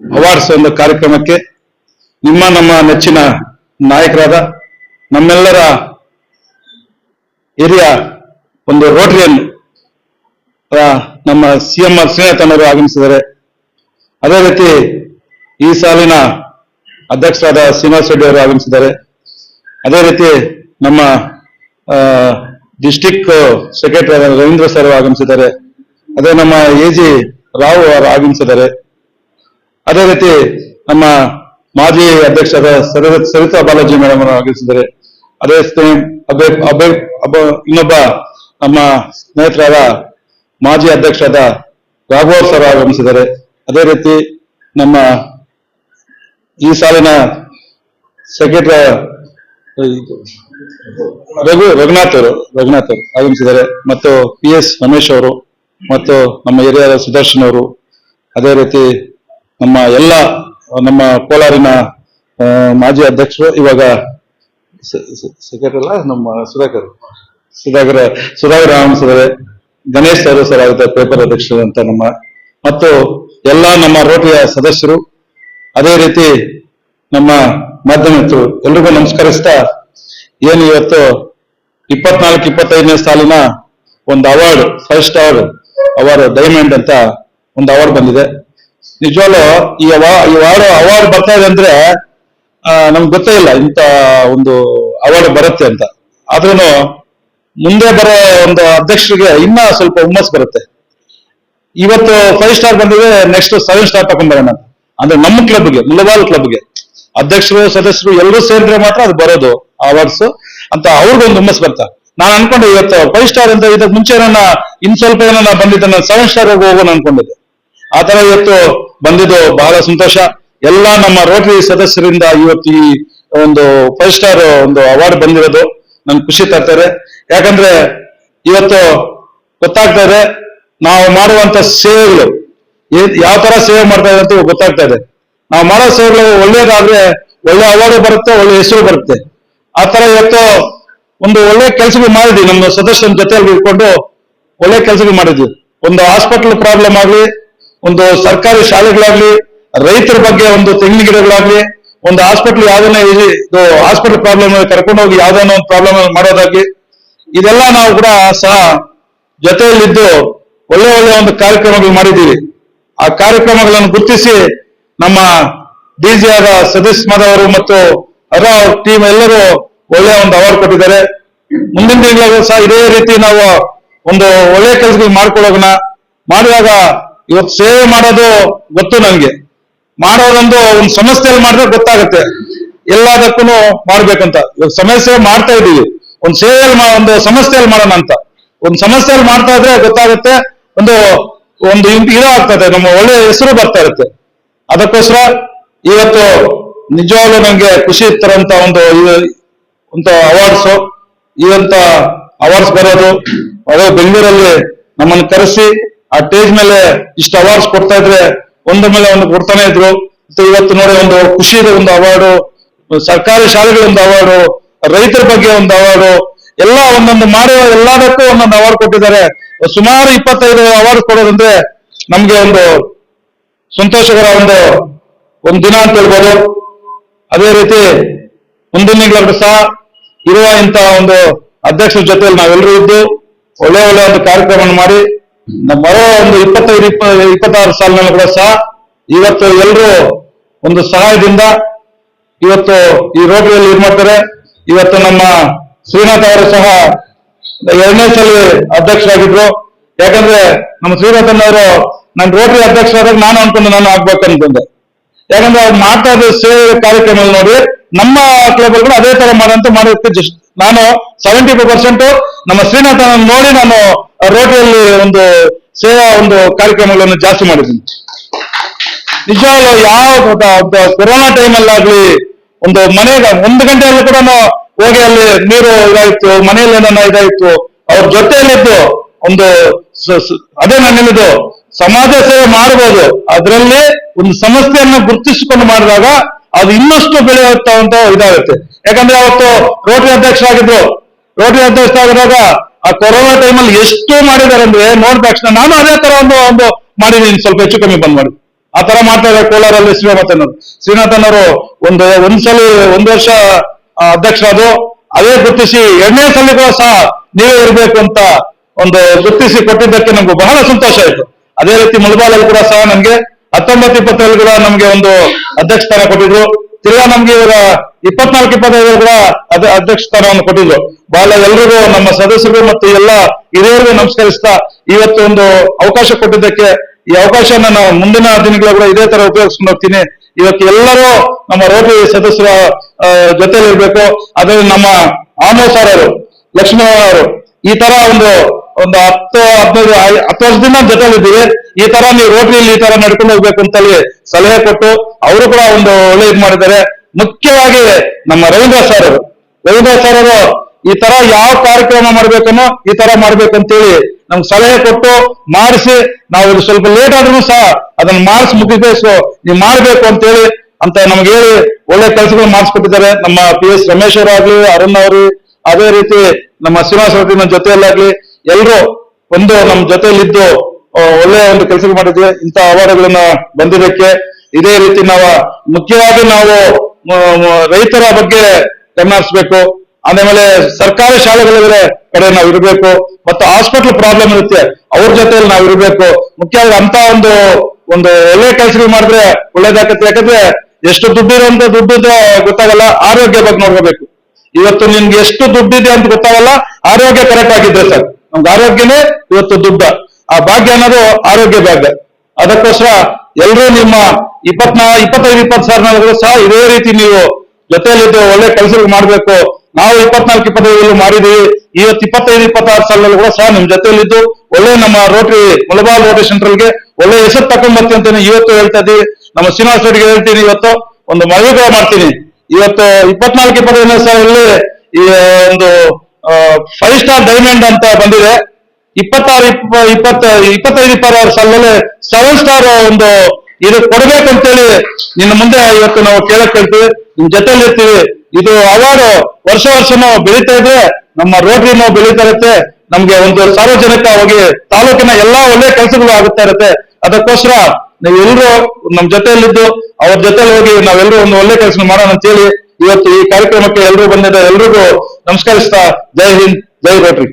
Awards ಒಂದು ಕಾರ್ಯಕ್ರಮಕ್ಕೆ ನಿಮ್ಮ, ನಮ್ಮ ನೆಚ್ಚಿನ ನಾಯಕರಾದ ನಮ್ಮೆಲ್ಲರ ಹಿರಿಯ ಒಂದು ರೋಟರಿಯನ್ ನಮ್ಮ ಸಿ ಎಂ ಆರ್ ಶ್ರೀನಾಥನವರು ಆಗಮಿಸಿದ್ದಾರೆ. ಅದೇ ರೀತಿ ಈ ಸಾಲಿನ ಅಧ್ಯಕ್ಷರಾದ ಶ್ರೀನಿವಾಸ ರೆಡ್ಡಿ ಅವರು ಆಗಮಿಸಿದ್ದಾರೆ. ಅದೇ ರೀತಿ ನಮ್ಮ ಡಿಸ್ಟಿಕ್ ಸೆಕ್ರೆಟರಿ ರವೀಂದ್ರ ಸರ್ ಆಗಮಿಸಿದ್ದಾರೆ. ಅದೇ ನಮ್ಮ ಎ ಜಿ ರಾವ್ ಅವರು ಆಗಮಿಸಿದ್ದಾರೆ. ಅದೇ ರೀತಿ ನಮ್ಮ ಮಾಜಿ ಅಧ್ಯಕ್ಷರ ಸರಿತ ಬಾಲಾಜಿ ಮೇಡಮ್ ಅವರು ಆಗಮಿಸಿದ್ದಾರೆ. ಅದೇ ಸ್ನೇಹ- ಅಬೆ ಅಬೆ ಇನ್ನೊಬ್ಬ ನಮ್ಮ ಸ್ನೇಹಿತರಾದ ಮಾಜಿ ಅಧ್ಯಕ್ಷರಾದ ರಾಘವ್ ಸರ್ ಆಗಮಿಸಿದ್ದಾರೆ. ಅದೇ ರೀತಿ ನಮ್ಮ ಈ ಸಾಲಿನ ಸೆಕ್ರೆಟರಿ ರಘು, ರಘುನಾಥ್ ಅವರು ರಘುನಾಥ್ ಅವರು ಆಗಮಿಸಿದ್ದಾರೆ. ಮತ್ತು ಪಿ ಎಸ್ ರಮೇಶ್ ಅವರು ಮತ್ತು ನಮ್ಮ ಹಿರಿಯರ ಸುದರ್ಶನ್ ಅವರು. ಅದೇ ರೀತಿ ನಮ್ಮ ಎಲ್ಲ, ನಮ್ಮ ಕೋಲಾರಿನ ಮಾಜಿ ಅಧ್ಯಕ್ಷರು, ಇವಾಗ ಸೆಕ್ರೆಟರಿ ಅಲ್ಲ, ನಮ್ಮ Sudhakar. Sudhakar Sudhakar sir, Ganesh sir sir ಆಗುತ್ತೆ ಪೇಪರ್ ಅಧ್ಯಕ್ಷರು ಅಂತ ನಮ್ಮ, ಮತ್ತು ಎಲ್ಲ ನಮ್ಮ ರೋಟರಿಯ ಸದಸ್ಯರು, ಅದೇ ರೀತಿ ನಮ್ಮ ಮಾಧ್ಯಮಿತರು ಎಲ್ರಿಗೂ ನಮಸ್ಕರಿಸ್ತಾ, ಏನು ಇವತ್ತು ಇಪ್ಪತ್ನಾಲ್ಕು, ಇಪ್ಪತ್ತೈದನೇ ಸಾಲಿನ ಒಂದು award five star award diamond ಅಂತ ಒಂದು ಅವಾರ್ಡ್ ಬಂದಿದೆ. ನಿಜವಾಗ್ಲೂ ಈ ವಾರ ಈ ಅವಾರ್ಡ್ ಅವಾರ್ಡ್ ಬರ್ತಾ ಇದೆ ಅಂದ್ರೆ ನಮ್ಗೆ ಗೊತ್ತೇ ಇಲ್ಲ ಇಂಥ ಒಂದು ಅವಾರ್ಡ್ ಬರುತ್ತೆ ಅಂತ. ಆದ್ರೂ ಮುಂದೆ ಬರೋ ಒಂದು ಅಧ್ಯಕ್ಷರಿಗೆ ಇನ್ನ ಸ್ವಲ್ಪ ಹುಮ್ಮಸ್ ಬರುತ್ತೆ. ಇವತ್ತು ಫೈವ್ ಸ್ಟಾರ್ ಬಂದಿದೆ ನೆಕ್ಸ್ಟ್ ಸೆವೆನ್ ಸ್ಟಾರ್ ತಗೊಂಡ್ಬರೋಣ ಅಂದ್ರೆ ನಮ್ಮ ಕ್ಲಬ್ಗೆ ಮುಳಬಾಲ್ ಕ್ಲಬ್ಗೆ ಅಧ್ಯಕ್ಷರು, ಸದಸ್ಯರು ಎಲ್ಲರೂ ಸೇರಿದ್ರೆ ಮಾತ್ರ ಅದು ಬರೋದು ಅವಾರ್ಡ್ಸ್ ಅಂತ ಅವ್ರಿಗೊಂದು ಹುಮ್ಮಸ್ ಬರ್ತಾ. ನಾನು ಅನ್ಕೊಂಡೆ ಇವತ್ತು ಫೈವ್ ಸ್ಟಾರ್ ಅಂತ ಇದಕ್ಕೆ ಮುಂಚೆ ನನ್ನ ಇನ್ ಸ್ವಲ್ಪ ಏನನ್ನ ಬಂದಿದ್ದೆ ನಾನು ಸೆವೆನ್ ಸ್ಟಾರ್ ಹೋಗೋಣ ಅನ್ಕೊಂಡಿದ್ದೆ ಆ ತರ ಇವತ್ತು ಬಂದಿದ್ದು ಬಹಳ ಸಂತೋಷ. ಎಲ್ಲ ನಮ್ಮ ರೋಟರಿ ಸದಸ್ಯರಿಂದ ಇವತ್ತು ಈ ಒಂದು ಫೈವ್ ಸ್ಟಾರ್ ಒಂದು ಅವಾರ್ಡ್ ಬಂದಿರೋದು. ನನ್ಗೆ ಖುಷಿ ತರ್ತಾರೆ. ಯಾಕಂದ್ರೆ ಇವತ್ತು ಗೊತ್ತಾಗ್ತಾ ಇದೆ, ನಾವು ಮಾಡುವಂತ ಸೇವೆಗಳು ಯಾವ ತರ ಸೇವೆ ಮಾಡ್ತಾ ಇದೆ ಅಂತ ಗೊತ್ತಾಗ್ತಾ ಇದೆ. ನಾವು ಮಾಡೋ ಸೇವೆಗಳು ಒಳ್ಳೇದಾದ್ರೆ ಒಳ್ಳೆ ಅವಾರ್ಡ್ ಬರುತ್ತೆ, ಒಳ್ಳೆ ಹೆಸರು ಬರುತ್ತೆ. ಆ ತರ ಇವತ್ತು ಒಂದು ಒಳ್ಳೆ ಕೆಲಸಗಳು ಮಾಡಿದ್ವಿ. ನಮ್ಮ ಸದಸ್ಯರ ಜೊತೆಯಲ್ಲಿ ಇಟ್ಕೊಂಡು ಒಳ್ಳೆ ಕೆಲಸಗಳು ಮಾಡಿದ್ವಿ. ಒಂದು ಹಾಸ್ಪಿಟಲ್ ಪ್ರಾಬ್ಲಮ್ ಆಗ್ಲಿ ಒಂದು ಸರ್ಕಾರಿ ಶಾಲೆಗಳಾಗ್ಲಿ, ರೈತರ ಬಗ್ಗೆ ಒಂದು ತೆಂಗಿನ ಗಿಡಗಳಾಗ್ಲಿ, ಒಂದು ಹಾಸ್ಪಿಟಲ್ ಯಾವ್ದನ್ನ ಇದು ಹಾಸ್ಪಿಟಲ್ ಪ್ರಾಬ್ಲಮ್ ಕರ್ಕೊಂಡು ಹೋಗಿ ಯಾವ್ದಾನ ಒಂದು ಪ್ರಾಬ್ಲಮ್ ಮಾಡೋದಾಗ್ಲಿ, ಇದೆಲ್ಲ ನಾವು ಕೂಡ ಸಹ ಜೊತೆಯಲ್ಲಿದ್ದು ಒಳ್ಳೆ ಒಳ್ಳೆ ಒಂದು ಕಾರ್ಯಕ್ರಮಗಳು ಮಾಡಿದ್ದೀವಿ. ಆ ಕಾರ್ಯಕ್ರಮಗಳನ್ನು ಗುರುತಿಸಿ ನಮ್ಮ ಡಿಜಿ ಆದ ಸತೀಶ್ ಮಾಧವ್ ಮತ್ತು ಅವರ ಟೀಮ್ ಎಲ್ಲರೂ ಒಳ್ಳೆಯ ಒಂದು ಅವಾರ್ಡ್ ಕೊಟ್ಟಿದ್ದಾರೆ. ಮುಂದಿನ ದಿನಗಳಲ್ಲೂ ಸಹ ಇದೇ ರೀತಿ ನಾವು ಒಂದು ಒಳ್ಳೆ ಕೆಲಸಗಳು ಮಾಡ್ಕೊಳ್ಳೋಣ ಮಾಡಿದಾಗ ಇವತ್ತು ಸೇವೆ ಮಾಡೋದು ಗೊತ್ತು ನನಗೆ ಮಾಡೋದೊಂದು ಒಂದು ಸಮಸ್ಯೆಯಲ್ಲಿ ಮಾಡಿದ್ರೆ ಗೊತ್ತಾಗುತ್ತೆ. ಎಲ್ಲದಕ್ಕೂ ಮಾಡ್ಬೇಕಂತ. ಇವಾಗ ಸಮಸ್ಯೆ ಮಾಡ್ತಾ ಇದೀವಿ. ಒಂದು ಸೇವೆಯಲ್ಲಿ ಒಂದು ಸಮಸ್ಯೆಯಲ್ಲಿ ಮಾಡೋಣ ಅಂತ. ಒಂದು ಸಮಸ್ಯೆಯಲ್ಲಿ ಮಾಡ್ತಾ ಇದ್ರೆ ಗೊತ್ತಾಗುತ್ತೆ. ಒಂದು ಒಂದು ಇದ್- ಆಗ್ತದೆ ನಮ್ಮ ಒಳ್ಳೆ ಹೆಸರು ಬರ್ತಾ ಇರುತ್ತೆ. ಅದಕ್ಕೋಸ್ಕರ ಇವತ್ತು ನಿಜವಾಗ್ಲೂ ನಂಗೆ ಖುಷಿ ತರಂತ ಒಂದು ಒಂದು ಅವಾರ್ಡ್ಸ್ ಇವಂತ ಅವಾರ್ಡ್ಸ್ ಬರೋದು ಅದೇ ಬೆಂಗಳೂರಲ್ಲಿ ನಮ್ಮನ್ನು ಕರೆಸಿ. ಆ ಸ್ಟೇಜ್ ಮೇಲೆ ಇಷ್ಟು ಅವಾರ್ಡ್ಸ್ ಕೊಡ್ತಾ ಇದ್ರೆ ಒಂದ ಮೇಲೆ ಒಂದು ಕೊಡ್ತಾನೆ ಇದ್ರು. ಇವತ್ತು ನೋಡಿ ಒಂದು ಖುಷಿಯ ಒಂದು ಅವಾರ್ಡು ಸರ್ಕಾರಿ ಶಾಲೆಗಳ ಒಂದು ಅವಾರ್ಡು ರೈತರ ಬಗ್ಗೆ ಒಂದು ಅವಾರ್ಡು ಎಲ್ಲ ಒಂದೊಂದು ಮಾಡುವ ಎಲ್ಲದಕ್ಕೂ ಒಂದೊಂದು ಅವಾರ್ಡ್ ಕೊಟ್ಟಿದ್ದಾರೆ. ಸುಮಾರು ಇಪ್ಪತ್ತೈದು ಅವಾರ್ಡ್ ಕೊಡೋದಂದ್ರೆ ನಮ್ಗೆ ಒಂದು ಸಂತೋಷಕರ ಒಂದು ಒಂದು ದಿನ ಅಂತ ಹೇಳ್ಬೋದು. ಅದೇ ರೀತಿ ಮುಂದಿನ ಸಹ ಇರುವ ಇಂಥ ಒಂದು ಅಧ್ಯಕ್ಷರ ಜೊತೆಯಲ್ಲಿ ನಾವೆಲ್ಲರೂ ಇದ್ದು ಒಳ್ಳೆ ಒಳ್ಳೆ ಒಂದು ಕಾರ್ಯಕ್ರಮ ಮಾಡಿ ಬರೋ ಒಂದು ಇಪ್ಪತ್ತೈದು, ಇಪ್ಪ, ಇಪ್ಪತ್ತಾರು ಸಾಲಿನಲ್ಲಿ ಕೂಡ ಸಹ ಇವತ್ತು ಎಲ್ಲರೂ ಒಂದು ಸಹಾಯದಿಂದ ಇವತ್ತು ಈ ರೋಟರಿಯಲ್ಲಿ ಇದು ಮಾಡ್ತಾರೆ? ಇವತ್ತು ನಮ್ಮ ಶ್ರೀನಾಥ್ ಅವರು ಸಹ ಎರಡನೇ ಸಲ ಅಧ್ಯಕ್ಷರಾಗಿದ್ರು. ಯಾಕಂದ್ರೆ ನಮ್ಮ ಶ್ರೀನಾಥನ್ ಅವರು ನಾನು ರೋಟರಿ ಅಧ್ಯಕ್ಷರಾದಾಗ ನಾನು ಅನ್ಕೊಂಡು ನಾನು ಆಗ್ಬೇಕು ಅನ್ಕೊಂಡೆ. ಯಾಕಂದ್ರೆ ಅವ್ರು ಮಾಡ್ತಾ ಸೇವೆ ಕಾರ್ಯಕ್ರಮ ನೋಡಿ ನಮ್ಮ ಕ್ಲಬ್ ಕೂಡ ಅದೇ ತರ ಮಾಡಂತ ಮಾಡೋದಕ್ಕೆ ಜಸ್ಟ್ ನಾನು ಸೆವೆಂಟಿ ಫೈವ್ ಪರ್ಸೆಂಟ್ ನಮ್ಮ ಶ್ರೀನಾಥನ್ ನೋಡಿ ನಾನು ರೋಟರಿಯಲ್ಲಿ ಒಂದು ಸೇವಾ ಒಂದು ಕಾರ್ಯಕ್ರಮಗಳನ್ನು ಜಾಸ್ತಿ ಮಾಡಿದ್ದೀನಿ. ನಿಜವಾಗ್ಲೂ ಯಾವ ಕೊರೋನಾ ಟೈಮಲ್ಲಾಗ್ಲಿ ಒಂದು ಮನೆಗೆ ಒಂದು ಗಂಟೆಯಲ್ಲಿ ಕೂಡ ಹೋಗಿ ಅಲ್ಲಿ ನೀರು ಇದಾಯ್ತು, ಮನೆಯಲ್ಲಿ ಏನನ್ನ ಇದಾಯ್ತು, ಅವ್ರ ಜೊತೆಯಲ್ಲಿದ್ದು ಒಂದು ಅದೇ ನಾನು ಹೇಳಿದ್ದು ಸಮಾಜ ಸೇವೆ ಮಾಡಬಹುದು ಅದರಲ್ಲಿ ಒಂದು ಸಮಸ್ಯೆಯನ್ನ ಗುರುತಿಸಿಕೊಂಡು ಮಾಡಿದಾಗ ಅದು ಇನ್ನಷ್ಟು ಬೆಳೆಯುತ್ತ ಅಂತ ಇದಾಗುತ್ತೆ. ಯಾಕಂದ್ರೆ ಅವತ್ತು ರೋಟರಿ ಅಧ್ಯಕ್ಷರಾಗಿದ್ರು, ರೋಟರಿ ಅಧ್ಯಕ್ಷರಾಗಿದ್ದಾಗ ಆ ಕೊರೋನಾ ಟೈಮಲ್ಲಿ ಎಷ್ಟು ಮಾಡಿದ್ದಾರೆ ಅಂದ್ರೆ ನೋಡಿದ ತಕ್ಷಣ ನಾನು ಅದೇ ತರ ಒಂದು ಒಂದು ಮಾಡಿದ್ದೀನಿ, ಸ್ವಲ್ಪ ಹೆಚ್ಚು ಕಮ್ಮಿ ಬಂದ್ ಮಾಡಿ. ಆ ತರ ಮಾಡ್ತಾ ಕೋಲಾರಲ್ಲಿ ಶ್ರೀನಾಥನವರು ಶ್ರೀನಾಥನವರು ಒಂದು, ಒಂದ್ಸಲ, ಒಂದು ವರ್ಷ ಅಧ್ಯಕ್ಷರಾದ್ರು. ಅದೇ ಗುರುತಿಸಿ ಎರಡನೇ ಸಲ ಕೂಡ ಸಹ ನೀವೇ ಇರಬೇಕು ಅಂತ ಒಂದು ಗುರುತಿಸಿ ಕೊಟ್ಟಿದ್ದಕ್ಕೆ ನಮ್ಗೆ ಬಹಳ ಸಂತೋಷ ಆಯ್ತು. ಅದೇ ರೀತಿ ಮುಳಬಾಲಲ್ಲಿ ಕೂಡ ಸಹ ನಮ್ಗೆ ಹತ್ತೊಂಬತ್ತು ಇಪ್ಪತ್ತರಲ್ಲಿ ಕೂಡ ನಮ್ಗೆ ಒಂದು ಅಧ್ಯಕ್ಷ ಸ್ಥಾನ ಕೊಟ್ಟಿದ್ರು. ತಿರ್ಗಾ ನಮ್ಗೆ ಇವಾಗ ಇಪ್ಪತ್ನಾಲ್ಕು ಇಪ್ಪತ್ತೈದು ಕೂಡ ಅದ ಅಧ್ಯಕ್ಷ ಸ್ಥಾನವನ್ನು ಕೊಟ್ಟಿದ್ರು. ಬಹಳ ಎಲ್ರಿಗೂ ನಮ್ಮ ಸದಸ್ಯರು ಮತ್ತು ಎಲ್ಲ ಹಿರಿಯರಿಗೂ ನಮಸ್ಕರಿಸ್ತಾ ಇವತ್ತು ಒಂದು ಅವಕಾಶ ಕೊಟ್ಟಿದ್ದಕ್ಕೆ ಈ ಅವಕಾಶನ ನಾವು ಮುಂದಿನ ದಿನಗಳ ಕೂಡ ಇದೇ ತರ ಉಪಯೋಗಿಸ್ಕೊಂಡು ಹೋಗ್ತೀನಿ. ಇವತ್ತು ಎಲ್ಲರೂ ನಮ್ಮ ರೋಟಿ ಸದಸ್ಯರ ಜೊತೆಯಲ್ಲಿ ಇರ್ಬೇಕು ಅದೇ ನಮ್ಮ ಆಮೋ ಸರ್ ಅವರು, ಲಕ್ಷ್ಮಣ ಅವರು ಈ ತರ ಒಂದು ಒಂದು ಹತ್ತು, ಹದಿನೈದು ಹತ್ತು ವರ್ಷದಿಂದ ಜೊತೆಲಿ ಇದ್ದೀವಿ ಈ ತರ ನೀವು ರೋಟರಿಯಲ್ಲಿ ಈ ತರ ನಡ್ಕೊಂಡು ಹೋಗ್ಬೇಕು ಅಂತೇಳಿ ಸಲಹೆ ಕೊಟ್ಟು ಅವರು ಕೂಡ ಒಂದು ಒಳ್ಳೆ ಇದು ಮಾಡಿದ್ದಾರೆ. ಮುಖ್ಯವಾಗಿ ನಮ್ಮ ರವೀಂದ್ರ ಸರ್ ಅವರು. ರವೀಂದ್ರ ಸರ್ ಅವರು ಈ ತರ ಯಾವ ಕಾರ್ಯಕ್ರಮ ಮಾಡ್ಬೇಕನ್ನೋ ಈ ತರ ಮಾಡ್ಬೇಕಂತೇಳಿ ನಮ್ಗೆ ಸಲಹೆ ಕೊಟ್ಟು ಮಾಡಿಸಿ, ನಾವು ಇದು ಸ್ವಲ್ಪ ಲೇಟ್ ಆದ್ರೂ ಸಹ ಅದನ್ನ ಮಾಡಿಸಿ ಮುಗಿಸ್ಬೇಕು. ನೀವು ಮಾಡ್ಬೇಕು ಅಂತೇಳಿ ಅಂತ ನಮ್ಗೆ ಹೇಳಿ ಒಳ್ಳೆ ಕೆಲಸಗಳು ಮಾಡಿಸ್ಕೊಟ್ಟಿದ್ದಾರೆ. ನಮ್ಮ ಪಿ ಎಸ್ ರಮೇಶ್ ಅವರಾಗ್ಲಿ, ಅರುಣ್ ಅವರು, ಅದೇ ರೀತಿ ನಮ್ಮ ಶ್ರೀನಿವಾಸ ರೆಡ್ಡಿ ನಮ್ಮ ಜೊತೆಯಲ್ಲಾಗ್ಲಿ ಎಲ್ಲರೂ ಒಂದು ನಮ್ಮ ಜೊತೆಯಲ್ಲಿದ್ದು ಒಳ್ಳೆ ಒಂದು ಕೆಲಸ ಮಾಡಿದ್ವಿ. ಇಂಥ ಅವಾರ್ಡ್ಗಳನ್ನ ಬಂದಿದ್ದಕ್ಕೆ ಇದೇ ರೀತಿ ನಾವು ಮುಖ್ಯವಾಗಿ ನಾವು ರೈತರ ಬಗ್ಗೆ ಗಮನ ಹರಿಸ್ಬೇಕು ಆಮೇಲೆ ಸರ್ಕಾರಿ ಶಾಲೆಗಳಿದ್ರೆ ಕಡೆ ನಾವು ಇರಬೇಕು. ಮತ್ತು ಹಾಸ್ಪಿಟಲ್ ಪ್ರಾಬ್ಲಮ್ ಇರುತ್ತೆ, ಅವ್ರ ಜೊತೆಯಲ್ಲಿ ನಾವು ಇರಬೇಕು. ಮುಖ್ಯವಾಗಿ ಅಂತ ಒಂದು ಒಂದು ಒಳ್ಳೆ ಕೆಲಸಗಳು ಮಾಡಿದ್ರೆ ಒಳ್ಳೇದಾಗತ್ತೆ. ಯಾಕಂದ್ರೆ ಎಷ್ಟು ದುಡ್ಡಿರೋ ಅಂತ ದುಡ್ಡು ಗೊತ್ತಾಗಲ್ಲ, ಆರೋಗ್ಯ ಬಗ್ಗೆ ನೋಡ್ಕೋಬೇಕು. ಇವತ್ತು ನಿಮ್ಗೆ ಎಷ್ಟು ದುಡ್ಡಿದೆ ಅಂತ ಗೊತ್ತಾಗಲ್ಲ, ಆರೋಗ್ಯ ಕರೆಕ್ಟ್ ಆಗಿದ್ರೆ ಸರ್ ನಮ್ಗೆ ಆರೋಗ್ಯನೇ ಇವತ್ತು ದುಡ್ಡ. ಆ ಭಾಗ್ಯ ಅನ್ನೋದು ಆರೋಗ್ಯ ಭಾಗ್ಯ. ಅದಕ್ಕೋಸ್ಕರ ಎಲ್ಲರೂ ನಿಮ್ಮ ಇಪ್ಪತ್ನಾ, ಇಪ್ಪತ್ತೈದು ಇಪ್ಪತ್ತು ಸಾವಿರ ಸಹ ಇದೇ ರೀತಿ ನೀವು ಜೊತೆಯಲ್ಲಿದ್ದು ಒಳ್ಳೆ ಕೆಲಸಗಳು ಮಾಡಬೇಕು. ನಾವು ಇಪ್ಪತ್ನಾಲ್ಕು ಇಪ್ಪತ್ತೈದು ಮಾಡಿದೀವಿ ಇವತ್ತು ಇಪ್ಪತ್ತೈದು, ಇಪ್ಪತ್ತಾರು ಸಾಲಲ್ಲಿ ಕೂಡ ಸಹ ನಿಮ್ ಜೊತೆಯಲ್ಲಿದ್ದು ಒಳ್ಳೆ ನಮ್ಮ ರೋಟರಿ, ಮುಳಬಾಲ್ ರೋಟರಿ ಸೆಂಟ್ರಲ್ಗೆ ಒಳ್ಳೆ ಹೆಸರು ತಕೊಂಡ್ಬರ್ತೀನಿ ಅಂತಾನೆ ಇವತ್ತು ಹೇಳ್ತಾ ಇದ್ದೀವಿ. ನಮ್ಮ ಶ್ರೀನಿವಾಸ ರೆಡ್ಡಿಗೆ ಹೇಳ್ತೀನಿ ಇವತ್ತು. ಒಂದು ಮನವಿ ಕೂಡ ಮಾಡ್ತೀನಿ. ಇವತ್ತು ಇಪ್ಪತ್ನಾಲ್ಕು, ಇಪ್ಪತ್ತೈದನೇ ಸಾಲಲ್ಲಿ ಈ ಒಂದು ಫೈವ್ ಸ್ಟಾರ್ ಡೈಮಂಡ್ ಅಂತ ಬಂದಿದೆ. ಇಪ್ಪತ್ತಾರು, ಇಪ್ಪ, ಇಪ್ಪತ್ತ, ಇಪ್ಪತ್ತೈದು, ಇಪ್ಪತ್ತಾರು ಸಾಲದಲ್ಲಿ ಸೆವೆನ್ ಸ್ಟಾರ್ ಒಂದು ಇದು ಕೊಡ್ಬೇಕಂತೇಳಿ ನಿನ್ನ ಮುಂದೆ ಇವತ್ತು ನಾವು ಕೇಳಕ್ ಹೇಳ್ತೀವಿ. ನಿಮ್ ಜೊತೆಲಿ ಇರ್ತೀವಿ. ಇದು ಅವಾರ್ಡ್ ವರ್ಷ ವರ್ಷ ನಾವು ಬೆಳೀತಾ ಇದ್ರೆ ನಮ್ಮ ರೋಟರಿನೂ ಬೆಳೀತಾ ಇರುತ್ತೆ. ನಮ್ಗೆ ಒಂದು ಸಾರ್ವಜನಿಕವಾಗಿ ತಾಲೂಕಿನ ಎಲ್ಲಾ ಒಳ್ಳೆ ಕೆಲಸಗಳು ಆಗುತ್ತಾ ಇರುತ್ತೆ. ಅದಕ್ಕೋಸ್ಕರ ನೀವೆಲ್ಲರೂ ನಮ್ ಜೊತೆಯಲ್ಲಿದ್ದು ಅವ್ರ ಜೊತೆಲಿ ಹೋಗಿ ನಾವೆಲ್ಲರೂ ಒಂದು ಒಳ್ಳೆ ಕೆಲಸ ಮಾಡೋಣ ಅಂತೇಳಿ ಇವತ್ತು ಈ ಕಾರ್ಯಕ್ರಮಕ್ಕೆ ಎಲ್ಲರೂ ಬಂದಿದ್ದಾರೆ. ಎಲ್ರಿಗೂ ನಮಸ್ಕರಿಸ್ತಾ, ಜೈ ಹಿಂದ್, ಜೈ ರೋಟರಿ